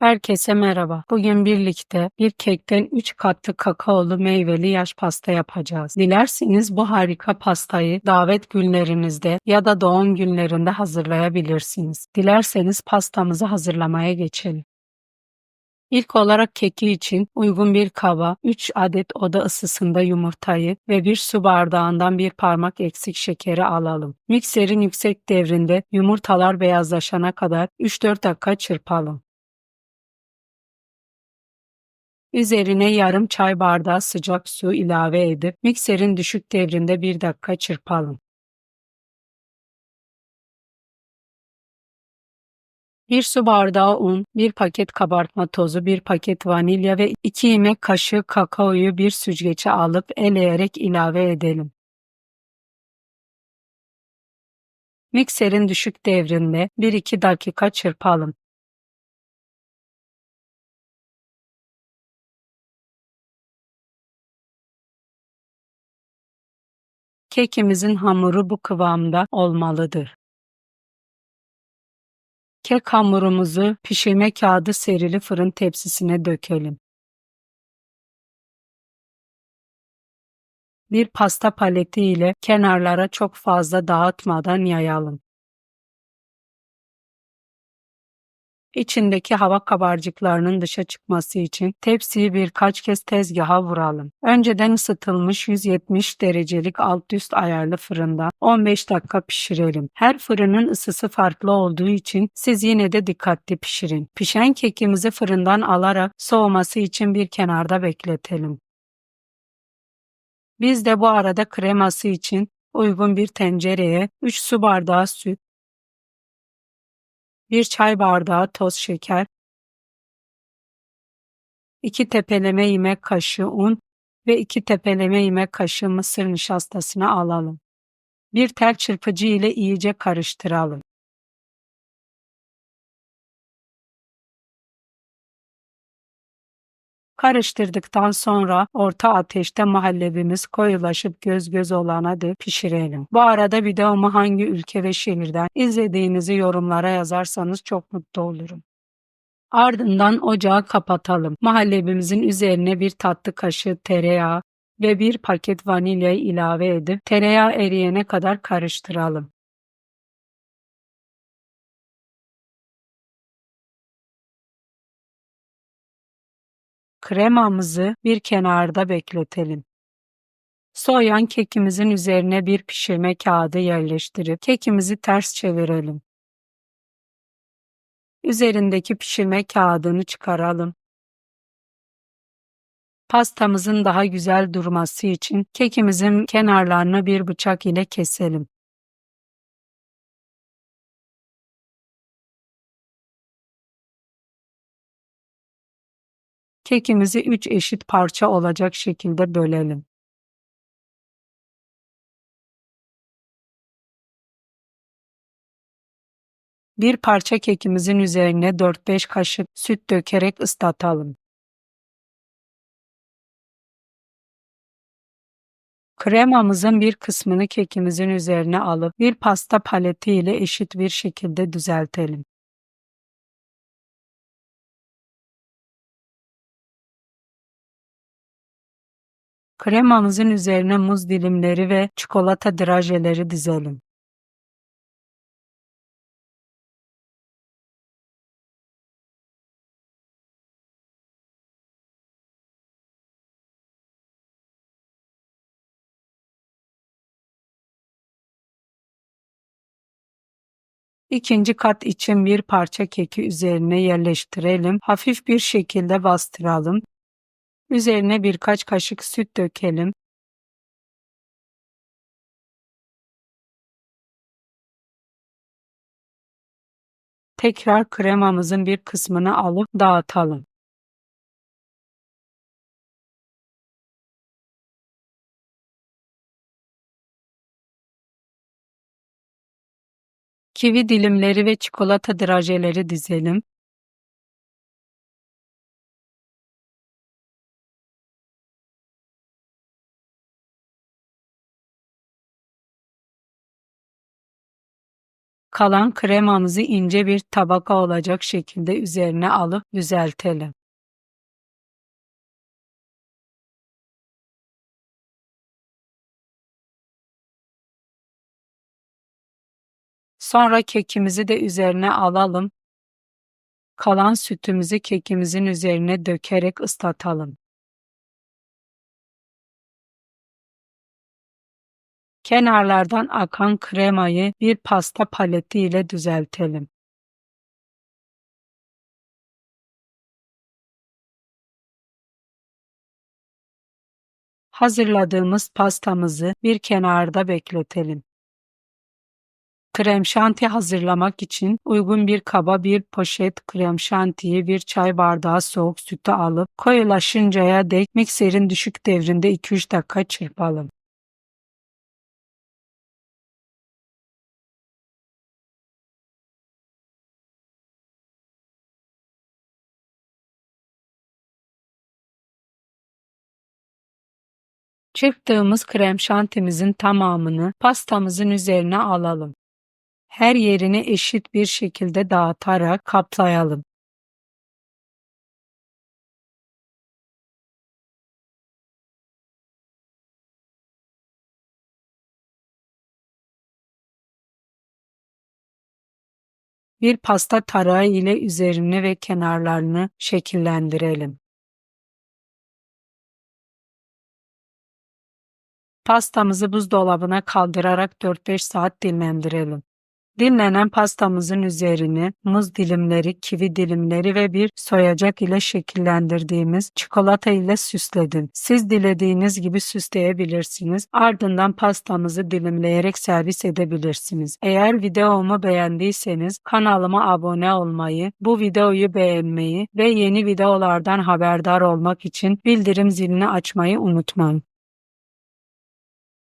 Herkese merhaba. Bugün birlikte bir kekten 3 katlı kakaolu meyveli yaş pasta yapacağız. Dilerseniz bu harika pastayı davet günlerinizde ya da doğum günlerinde hazırlayabilirsiniz. Dilerseniz pastamızı hazırlamaya geçelim. İlk olarak keki için uygun bir kaba 3 adet oda ısısında yumurtayı ve bir su bardağından bir parmak eksik şekeri alalım. Mikserin yüksek devrinde yumurtalar beyazlaşana kadar 3-4 dakika çırpalım. Üzerine yarım çay bardağı sıcak su ilave edip mikserin düşük devrinde bir dakika çırpalım. Bir su bardağı un, bir paket kabartma tozu, bir paket vanilya ve 2 yemek kaşığı kakaoyu bir süzgece alıp eleyerek ilave edelim. Mikserin düşük devrinde 1-2 dakika çırpalım. Kekimizin hamuru bu kıvamda olmalıdır. Kek hamurumuzu pişirme kağıdı serili fırın tepsisine dökelim. Bir pasta paleti ile kenarlara çok fazla dağıtmadan yayalım. İçindeki hava kabarcıklarının dışa çıkması için tepsiyi birkaç kez tezgaha vuralım. Önceden ısıtılmış 170 derecelik alt üst ayarlı fırında 15 dakika pişirelim. Her fırının ısısı farklı olduğu için siz yine de dikkatli pişirin. Pişen kekimizi fırından alarak soğuması için bir kenarda bekletelim. Biz de bu arada kreması için uygun bir tencereye 3 su bardağı süt, 1 çay bardağı toz şeker, 2 tepeleme yemek kaşığı un ve 2 tepeleme yemek kaşığı mısır nişastasını alalım. Bir tel çırpıcı ile iyice karıştıralım. Karıştırdıktan sonra orta ateşte muhallebimiz koyulaşıp göz göz olana dek pişirelim. Bu arada videomu hangi ülke ve şehirden izlediğinizi yorumlara yazarsanız çok mutlu olurum. Ardından ocağı kapatalım. Muhallebimizin üzerine bir tatlı kaşığı tereyağı ve bir paket vanilyayı ilave edip tereyağı eriyene kadar karıştıralım. Kremamızı bir kenarda bekletelim. Soğuyan kekimizin üzerine bir pişirme kağıdı yerleştirip kekimizi ters çevirelim. Üzerindeki pişirme kağıdını çıkaralım. Pastamızın daha güzel durması için kekimizin kenarlarını bir bıçak ile keselim. Kekimizi 3 eşit parça olacak şekilde bölelim. Bir parça kekimizin üzerine 4-5 kaşık süt dökerek ıslatalım. Kremamızın bir kısmını kekimizin üzerine alıp bir pasta paleti ile eşit bir şekilde düzeltelim. Kremamızın üzerine muz dilimleri ve çikolata drajeleri dizelim. İkinci kat için bir parça keki üzerine yerleştirelim. Hafif bir şekilde bastıralım. Üzerine birkaç kaşık süt dökelim. Tekrar kremamızın bir kısmını alıp dağıtalım. Kivi dilimleri ve çikolata drajeleri dizelim. Kalan kremamızı ince bir tabaka olacak şekilde üzerine alıp düzeltelim. Sonra kekimizi de üzerine alalım. Kalan sütümüzü kekimizin üzerine dökerek ıslatalım. Kenarlardan akan kremayı bir pasta paleti ile düzeltelim. Hazırladığımız pastamızı bir kenarda bekletelim. Krem şanti hazırlamak için uygun bir kaba bir poşet krem şantiyi bir çay bardağı soğuk sütü alıp koyulaşıncaya dek mikserin düşük devrinde 2-3 dakika çırpalım. Çırptığımız krem şantimizin tamamını pastamızın üzerine alalım. Her yerini eşit bir şekilde dağıtarak kaplayalım. Bir pasta tarağı ile üzerini ve kenarlarını şekillendirelim. Pastamızı buzdolabına kaldırarak 4-5 saat dinlendirelim. Dinlenen pastamızın üzerini muz dilimleri, kivi dilimleri ve bir soyacak ile şekillendirdiğimiz çikolata ile süsledin. Siz dilediğiniz gibi süsleyebilirsiniz. Ardından pastamızı dilimleyerek servis edebilirsiniz. Eğer videomu beğendiyseniz kanalıma abone olmayı, bu videoyu beğenmeyi ve yeni videolardan haberdar olmak için bildirim zilini açmayı unutmayın.